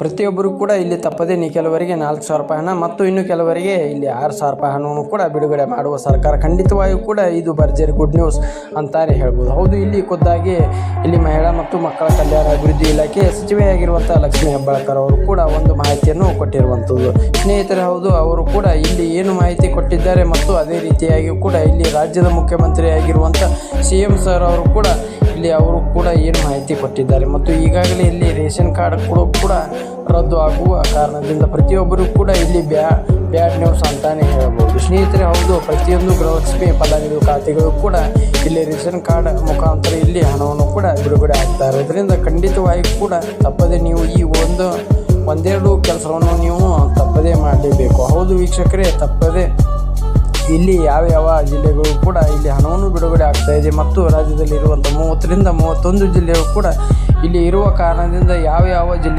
ಪ್ರತಿಯೊಬ್ಬರು ಕೂಡ ಇಲ್ಲಿ ತಪ್ಪದೇ ನೀ ಕೆಲವರಿಗೆ ನಾಲ್ಕು ಸಾವಿರ ರೂಪಾಯಿ ಹಣ ಮತ್ತು ಇನ್ನು ಕೆಲವರಿಗೆ ಇಲ್ಲಿ ಆರು ಸಾವಿರ ರೂಪಾಯಿ ಹಣವನ್ನು ಕೂಡ ಬಿಡುಗಡೆ ಮಾಡುವ ಸರ್ಕಾರ. ಖಂಡಿತವಾಗಿಯೂ ಕೂಡ ಇದು ಭರ್ಜರಿ ಗುಡ್ ನ್ಯೂಸ್ ಅಂತಾನೆ ಹೇಳ್ಬೋದು. ಹೌದು, ಇಲ್ಲಿ ಖುದ್ದಾಗಿ ಇಲ್ಲಿ ಮಹಿಳಾ ಮತ್ತು ಮಕ್ಕಳ ಕಲ್ಯಾಣ ಅಭಿವೃದ್ಧಿ ಇಲಾಖೆ ಸಚಿವೆಯಾಗಿರುವಂಥ ಲಕ್ಷ್ಮೀ ಹೆಬ್ಬಾಳ್ಕರ್ ಅವರು ಕೂಡ ಒಂದು ಮಾಹಿತಿಯನ್ನು ಕೊಟ್ಟಿರುವಂಥದ್ದು. ಸ್ನೇಹಿತರೆ, ಹೌದು, ಅವರು ಕೂಡ ಇಲ್ಲಿ ಏನು ಮಾಹಿತಿ ಕೊಟ್ಟಿದ್ದಾರೆ ಮತ್ತು ಅದೇ ರೀತಿಯಾಗಿ ಕೂಡ ಇಲ್ಲಿ ರಾಜ್ಯದ ಮುಖ್ಯಮಂತ್ರಿ ಆಗಿರುವಂಥ ಸಿ ಎಂ ಸರ್ ಅವರು ಕೂಡ ಇಲ್ಲಿ ಅವರು ಕೂಡ ಏನು ಮಾಹಿತಿ ಕೊಟ್ಟಿದ್ದಾರೆ. ಮತ್ತು ಈಗಾಗಲೇ ಇಲ್ಲಿ ರೇಷನ್ ಕಾರ್ಡ್ ಕೂಡ ಕೂಡ ರದ್ದು ಆಗುವ ಕಾರಣದಿಂದ ಪ್ರತಿಯೊಬ್ಬರು ಕೂಡ ಇಲ್ಲಿ ಬ್ಯಾ, ಬ್ಯಾಡ್ ನ್ಯೂಸ್ ಅಂತಾನೆ ಹೇಳ್ಬೋದು. ಸ್ನೇಹಿತರೆ, ಹೌದು, ಪ್ರತಿಯೊಂದು ಗೃಹಲಕ್ಷ್ಮಿ ಫಲಾನುಭವಿ ಖಾತೆಗಳು ಕೂಡ ಇಲ್ಲಿ ರೇಷನ್ ಕಾರ್ಡ್ ಮುಖಾಂತರ ಇಲ್ಲಿ ಹಣವನ್ನು ಕೂಡ ಬಿಡುಗಡೆ ಆಗ್ತಾರೆ ಇದರಿಂದ ಖಂಡಿತವಾಗಿ ಕೂಡ ತಪ್ಪದೆ ನೀವು ಈ ಒಂದು, ಒಂದೆರಡು ಕೆಲಸವನ್ನು ನೀವು ತಪ್ಪದೇ ಮಾಡಲೇಬೇಕು. ಹೌದು ವೀಕ್ಷಕರೇ, ತಪ್ಪದೆ ಇಲ್ಲಿ ಯಾವ ಯಾವ ಜಿಲ್ಲೆಗಳು ಕೂಡ ಇಲ್ಲಿ ಹಣವನ್ನು ಬಿಡುಗಡೆ ಆಗ್ತಾ ಇದೆ ಮತ್ತು ರಾಜ್ಯದಲ್ಲಿರುವಂಥ ಮೂವತ್ತರಿಂದ ಮೂವತ್ತೊಂದು ಜಿಲ್ಲೆಗಳು ಕೂಡ ಇಲ್ಲಿ ಇರುವ ಕಾರಣದಿಂದ ಯಾವ ಯಾವ ಜಿಲ್ಲೆ